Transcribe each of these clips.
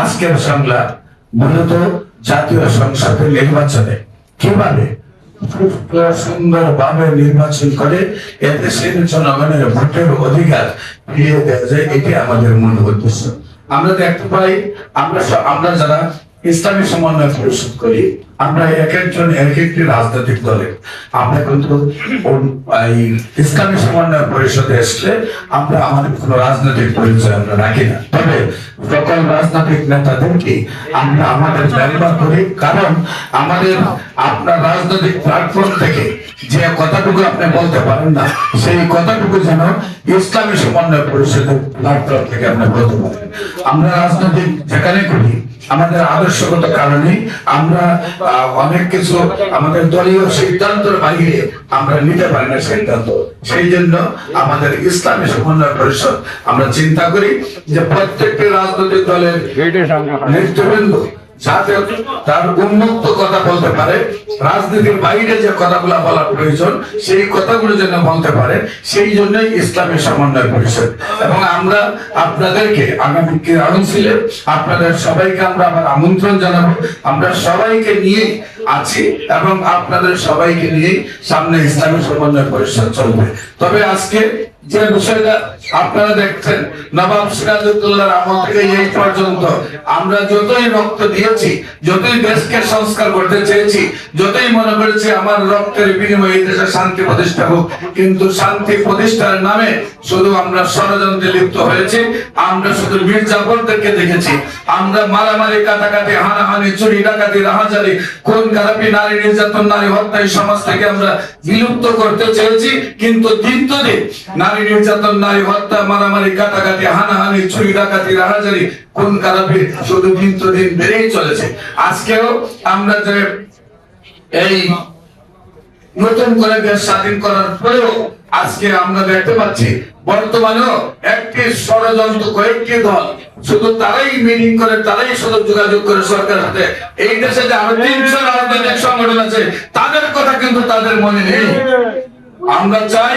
আজকের সংলাপ মূলত জাতীয় সংসদের নির্বাচনে। কীভাবে সুন্দর ভাবে নির্বাচন করে এদেশের জনগণের ভোটের অধিকার ফিরিয়ে দেওয়া যায়, এটি আমাদের মূল উদ্দেশ্য। আমরা দেখতে পাই, আমরা আমরা যারা ইসলামী সমন্বয় পরিষদ করি আমরা এক একজন এক একটি রাজনৈতিক দলে। আমরা কিন্তু ইসলামী সমন্বয় পরিষদে আসলে আমরা আমাদের কোনো রাজনৈতিক পরিচয় আমরা রাখি না। তবে সকল রাজনৈতিক নেতাদেরকে আমরা আমাদের ব্যবহার করি, কারণ আমাদের আপনার রাজনৈতিক প্ল্যাটফর্ম থেকে যে কথাটুকু আপনি বলতে পারেন না, সেই কথাটুকু যেন ইসলামী সমন্বয় পরিষদের প্ল্যাটফর্ম থেকে আপনি বলতে পারেন। আমরা রাজনৈতিক যেখানে করি আমাদের আদর্শগত কারণে আমরা অনেক কিছু আমাদের দলীয় সিদ্ধান্তের বাইরে আমরা নিতে পারি না সিদ্ধান্ত। সেই জন্য আমাদের ইসলামী সমন্বয় পরিষদ আমরা চিন্তা করি যে প্রত্যেকটি রাজনৈতিক দলের নেতৃবৃন্দ যাতে তার উন্মুক্ত কথা বলতে পারে, রাজনীতির বাইরে যে কথাগুলো বলার প্রয়োজন, সেই কথাগুলো যেন বলতে পারে, সেই জন্যই ইসলামী সমন্বয় পরিষদ। এবং আমরা আপনাদেরকে আগামী কাউন্সিলে আপনাদের সবাইকে আমরা আবার আমন্ত্রণ জানাব। আমরা সবাইকে নিয়ে আছি এবং আপনাদের সবাইকে নিয়ে সামনে ইসলামী সমন্বয় পরিষদ চলবে। তবে আজকে যে বিষয়টা আপনারা দেখছেন, নবাব সিরাজউদ্দৌলার আমল থেকে এই পর্যন্ত আমরা যতই রক্ত দিয়েছি, যতই দেশকে সংস্কার করতে চেয়েছি, যতই মনে করেছি আমার রক্তের বিনিময়ে এই দেশে শান্তি প্রতিষ্ঠা হোক, কিন্তু শান্তি প্রতিষ্ঠার নামে শুধু আমরা ষড়যন্ত্রে লিপ্ত হয়েছি, আমরা শুধু মীর জাফরদেরকে দেখেছি, আমরা মারামারি, কাটাকাটি, হানাহানি, চুরি, ডাকাতি, রাহাজারি, খুন, খারাপি, নারী নির্যাতন, নারী হত্যা এই সমাজ থেকে আমরা বিলুপ্ত করতে চেয়েছি, কিন্তু দিন তো দিন নারী নির্যাতন নারী হত্যা, মারামারি, কাটাকাটি, হানাহানি, চুরি, ডাকাতি, রাহাজারি, খুন খারাপি শুধু দিন তো দিন বেড়েই চলেছে। আজকেও আমরা যে এই নতুন করে দেশ স্বাধীন করার পরেও আজকে আমরা দেখতে পাচ্ছি, বর্তমানেও একটি ষড়যন্ত্র কয়েকটি দল, শুধু তারাই মিটিং করে, তারাই শুধু যোগাযোগ করে সরকারের সাথে এই দেশে যে আরও তিনশো রাজনৈতিক সংগঠন আছে, তাদের কথা কিন্তু তাদের মনে নেই। আমরা চাই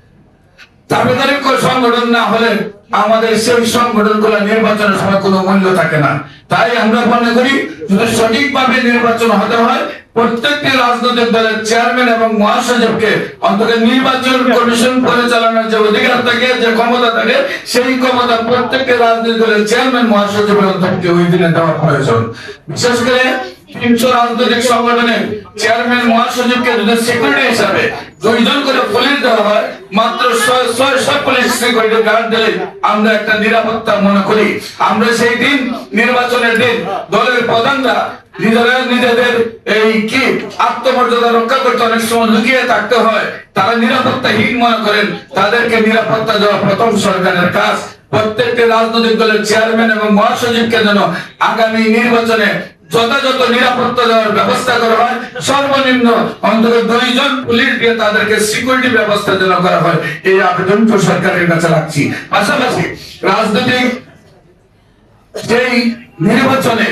দাবিদারি সংগঠন না হলে আমাদের সেই সংগঠনগুলো নির্বাচনের সময় কোনো মূল্য থাকে না। তাই আমরা মনে করি, যদি সঠিকভাবে নির্বাচন হতে হয়, প্রত্যেকটি রাজনৈতিক দলের চেয়ারম্যান এবং মহাসচিবকে অন্তত নির্বাচন কমিশন পরিচালনার যে অধিকার থাকে, যে ক্ষমতা থাকে, সেই ক্ষমতা প্রত্যেকটি রাজনৈতিক দলের চেয়ারম্যান, মহাসচিবের অধ্যক্ষকে ওই দিনে দেওয়া প্রয়োজন। বিশেষ করে তিনশো রাজনৈতিক সংগঠনের চেয়ারম্যান মহাসচিবকে যদি সিকিউরিটি হিসাবে দুইজন করে পুলিশ দেওয়া হয়। মাত্র পুলিশ সিকিউরিটি গার্ড দিলে আমরা একটা নিরাপত্তা মনে করি। আমরা সেই দিন, নির্বাচনের দিন দলের প্রধানরা নিজেরা নিজেদের এই কি আত্মমর্যাদা রক্ষা করতে অনেক সময় লুকিয়ে থাকতে হয়। তারা নিরাপত্তাহীন মনে করেন। তাদেরকে নিরাপত্তা দেওয়া প্রথম সরকারের কাজ। প্রত্যেকটি রাজনৈতিক দলের চেয়ারম্যান এবং মহাসচিবকে যেন আগামী নির্বাচনে যথাযথ নিরাপত্তা দেওয়ার ব্যবস্থা করা হয়। সর্বনিম্ন অন্তত দুইজন পুলিশ দিয়ে তাদেরকে সিকিউরিটি ব্যবস্থা যেন করা হয়। এই আবেদন তো সরকারের কাছে রাখছি। পাশাপাশি রাজনৈতিক যেই নির্বাচনে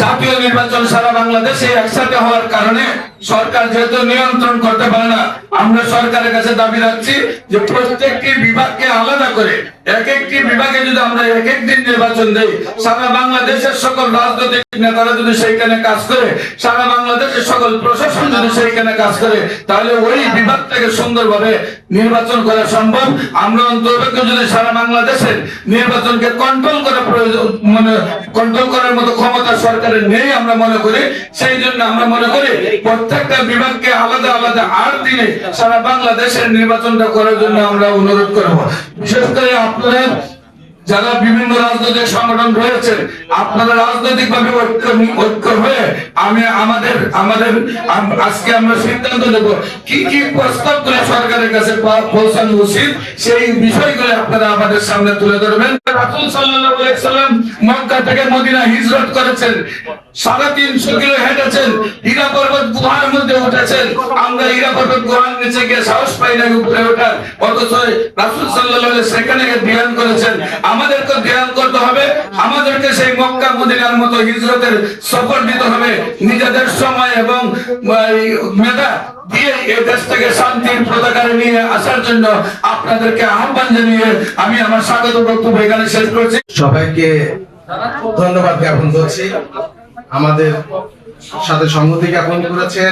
জাতীয় নির্বাচন সারা বাংলাদেশে একসাথে হওয়ার কারণে সরকার যেহেতু নিয়ন্ত্রণ করতে পারে না, আমরা সরকারের কাছে দাবি রাখছি যে প্রত্যেকটি বিভাগকে আলাদা করে এক একটি বিভাগে যদি আমরা এক এক দিন নির্বাচন দেই, সারা বাংলাদেশের সকল রাজনৈতিক নেতারা যদি সেইখানে কাজ করে, সারা বাংলাদেশের সকল প্রশাসন যদি সেইখানে কাজ করে, তাহলে ওই বিভাগ থেকে সুন্দরভাবে নির্বাচন করা সম্ভব। আমরা অন্তর্ভুক্ত যদি সারা বাংলাদেশের নির্বাচনকে কন্ট্রোল করা প্রয়োজন মানে কন্ট্রোল করার মতো ক্ষমতা সরকারের নেই আমরা মনে করি। সেই জন্য আমরা মনে করি প্রত্যেকটা বিভাগকে আলাদা আলাদা আট দিনে সারা বাংলাদেশের নির্বাচনটা করার জন্য আমরা অনুরোধ করব। বিশেষ করে আপনারা যারা বিভিন্ন রাজনৈতিক সংগঠন রয়েছে, আপনারা রাজনৈতিক ভাবে ঐক্য ঐক্য হয়ে আমি আমাদের আমাদের আজকে আমরা সিদ্ধান্ত নেব কি কি প্রস্তাব করে সরকারের কাছে পৌঁছানো উচিত, সেই বিষয়গুলো আপনারা আমাদের সামনে তুলে ধরবেন। রাসূল সাল্লাম মক্কা থেকে মদিনা হিজরত করেছেন। সাড়ে তিনশো কিলো হেঁটেছেন। হীরা মধ্যে উঠেছেন। আমরা নিচে গিয়ে সাহস পাই না উপরে ওঠার। অথচ করেছেন। আমাদেরকে করতে হবে। আমাদেরকে সেই মক্কা মদিনার মতো হিজরতের সফর দিতে হবে। নিজেদের সময় এবং মেধা দিয়ে এই দেশটাকে শান্তির পতাকারে নিয়ে আসার জন্য আপনাদেরকে আহ্বান জানিয়ে আমি আমার স্বাগত বক্তব্য এখানে শেষ করছি। সবাইকে ধন্যবাদ জ্ঞাপন করছি। আমাদের সাথে সংহতি জ্ঞাপন করেছে